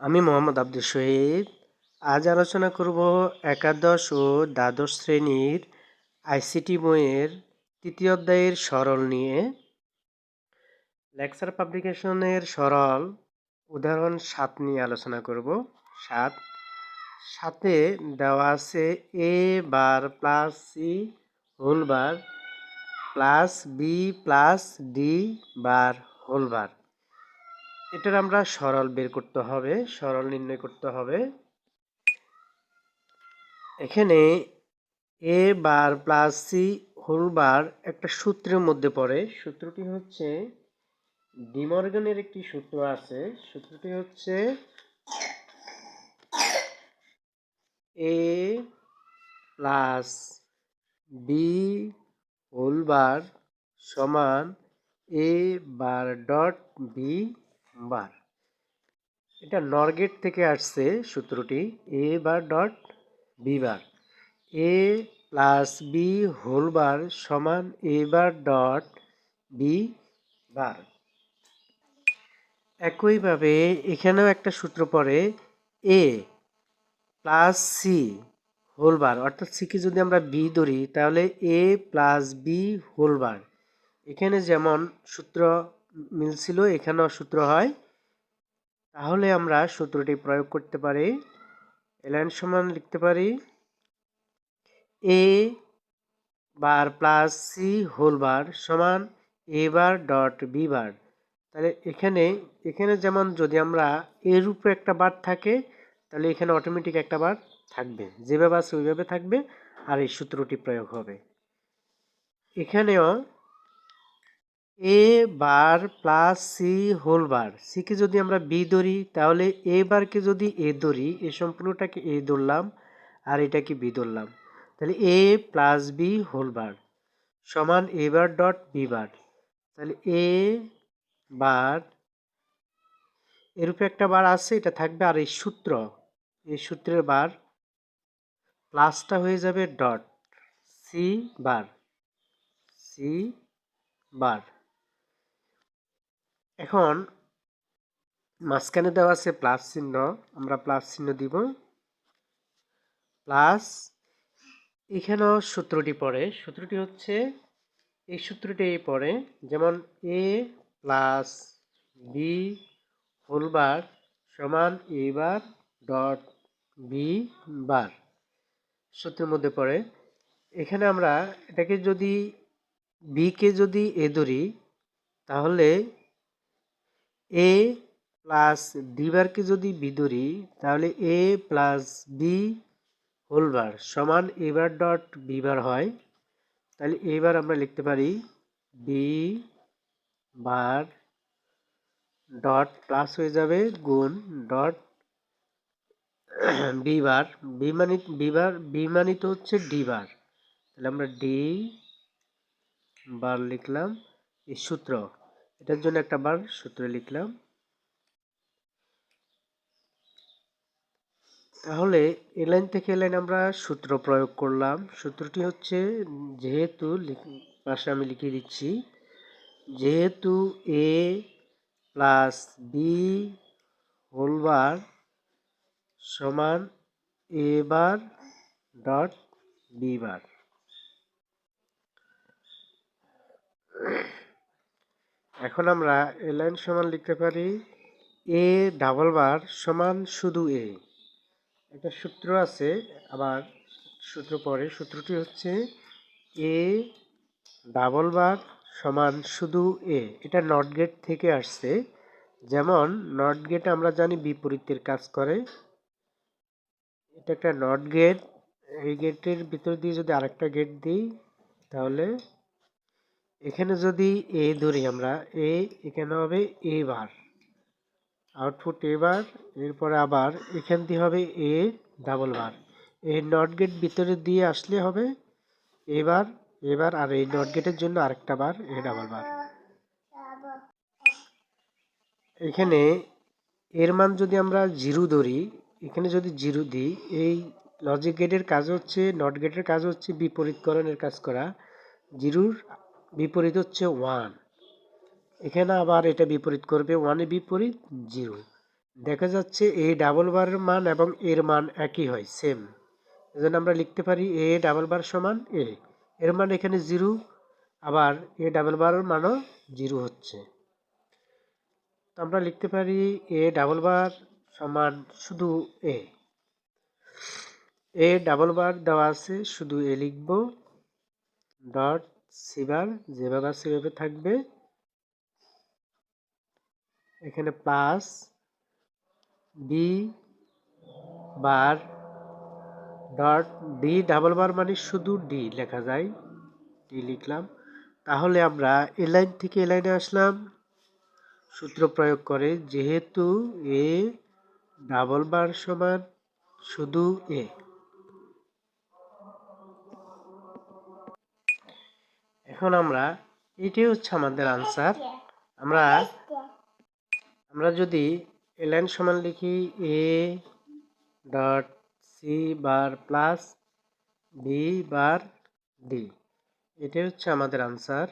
আমি মোহাম্মদ আব্দুল শহীদ। আজ আলোচনা করব একাদশ ও দ্বাদশ শ্রেণির আইসিটি বইয়ের তৃতীয় অধ্যায়ের সরল নিয়ে। লেকচার পাবলিকেশনের সরল উদাহরণ সাত নিয়ে আলোচনা করব। সাত। সাথে দেওয়া আছে A bar plus C whole bar plus B plus D bar whole bar. এটার আমরা সরল বের করতে হবে, সরল নির্ণয় করতে হবে। এখানে A bar plus C whole bar একটা সূত্রের মধ্যে পড়ে। সূত্রটি হচ্ছে ডিমর্গানের একটি সূত্র আছে। সূত্রটি হচ্ছে A plus B whole bar সমান এ বার ডট বি বার এটা নরগেট থেকে আসছে সূত্রটি A bar dot B bar. A plus B whole bar সমান এ বার ডট বি বার। একইভাবে এখানেও একটা সূত্র পড়ে A plus C whole bar অর্থাৎ সিকে যদি আমরা বি ধরি, তাহলে A plus B whole bar এখানে যেমন সূত্র মিলছিল, এখানেও সূত্র হয়। তাহলে আমরা সূত্রটি প্রয়োগ করতে পারি। এলাইন সমান লিখতে পারি। A bar plus C whole bar সমান এ বার ডট বি বার তাহলে এখানে এখানে যেমন যদি আমরা এর উপরে একটা বার থাকে, তাহলে এখানে অটোমেটিক একটা বার থাকবে। যেভাবে আছে ওইভাবে থাকবে, আর এই সূত্রটি প্রয়োগ হবে। এখানেও A bar plus C whole bar সিকে যদি আমরা বি ধরি, তাহলে এ বারকে যদি এ ধরি, এ সম্পূর্ণটাকে এ ধরলাম আর এটাকে বি ধরলাম। তাহলে A plus B whole bar সমান এ বার ডট বি বার তাহলে এ বার এর উপরে একটা বার আছে, এটা থাকবে আর এই সূত্র, এই সূত্রের বার প্লাসটা হয়ে যাবে dot C bar C bar এখন মাঝখানে দেওয়া আছে প্লাস চিহ্ন, আমরা প্লাস চিহ্ন দিব। প্লাস এখানেও সূত্রটি পড়ে, সূত্রটি হচ্ছে এই সূত্রটি পড়ে, যেমন A plus B whole bar সমান এ বার ডট বি বার সূত্রের মধ্যে পড়ে। এখানে আমরা এটাকে যদি বিকে যদি এ ধরি, তাহলে এ প্লাস ডি বারকে যদি বি ধরি, তাহলে A plus B whole bar সমান এ বার ডট বি বার হয়। তাহলে এবার আমরা লিখতে পারি বি বার ডট প্লাস হয়ে যাবে গুণ ডট বি বার বিমানিত বিবার বিমানিত হচ্ছে ডি বার তাহলে আমরা ডি বার লিখলাম এই সূত্র। এটার জন্য একটা বার সূত্র লিখলাম। তাহলে এ লাইন থেকে এ লাইন আমরা সূত্র প্রয়োগ করলাম। সূত্রটি হচ্ছে, যেহেতু পাশে আমি লিখে দিচ্ছি, যেহেতু A plus B whole bar সমান এ বার ডট বি বার এখন আমরা এ লাইন সমান লিখতে পারি এ ডাবল বার সমান শুধু এ। একটা সূত্র আছে, আবার সূত্র পরে সূত্রটি হচ্ছে এ ডাবল বার সমান শুধু এ। এটা নট গেট থেকে আসছে। যেমন নট গেট আমরা জানি বিপরীতের কাজ করে। এটা একটা নট গেট, এই গেটের ভিতর দিয়ে যদি আরেকটা গেট দিই, তাহলে এখানে যদি এ ধরি আমরা এ এখানে হবে এ বার আউটপুট এ বার এরপরে আবার এখান দিয়ে হবে এ ডাবল বার এই নট গেট ভিতরে দিয়ে আসলে হবে এবার এবার আর এই নট গেটের জন্য আরেকটা বার এ ডাবল বার এখানে এর মান যদি আমরা জিরো ধরি, এখানে যদি জিরো দিই, এই লজিক গেটের কাজ হচ্ছে নট গেটের কাজ হচ্ছে বিপরীতকরণের কাজ করা জিরোর বিপরীত হচ্ছে ওয়ান এখানে আবার এটা বিপরীত করবে ওয়ানের বিপরীত জিরো দেখা যাচ্ছে এ ডাবল বারের মান এবং এর মান একই হয় সেম এজন্য আমরা লিখতে পারি এ ডাবল বার সমান এ এর মান এখানে জিরো আবার এ ডাবল বারের মানও জিরো হচ্ছে। তো আমরা লিখতে পারি এ ডাবল বার সমান শুধু এ এ ডাবল বার দেওয়া আছে, শুধু এ লিখব। ডট সিবার যেভাবে আছে সেভাবে থাকবে। এখানে plus B bar dot D double bar মানে শুধু ডি লেখা যায়। ডি লিখলাম। তাহলে আমরা এ লাইন থেকে এ লাইনে আসলাম। সূত্র প্রয়োগ করে যেহেতু এ ডাবল বার সমান শুধু এ এখন আমরা এটাই হচ্ছে আমাদের আনসার আমরা আমরা যদি এ লাইন সমান লিখি A dot C bar plus B bar D এটাই হচ্ছে আমাদের আনসার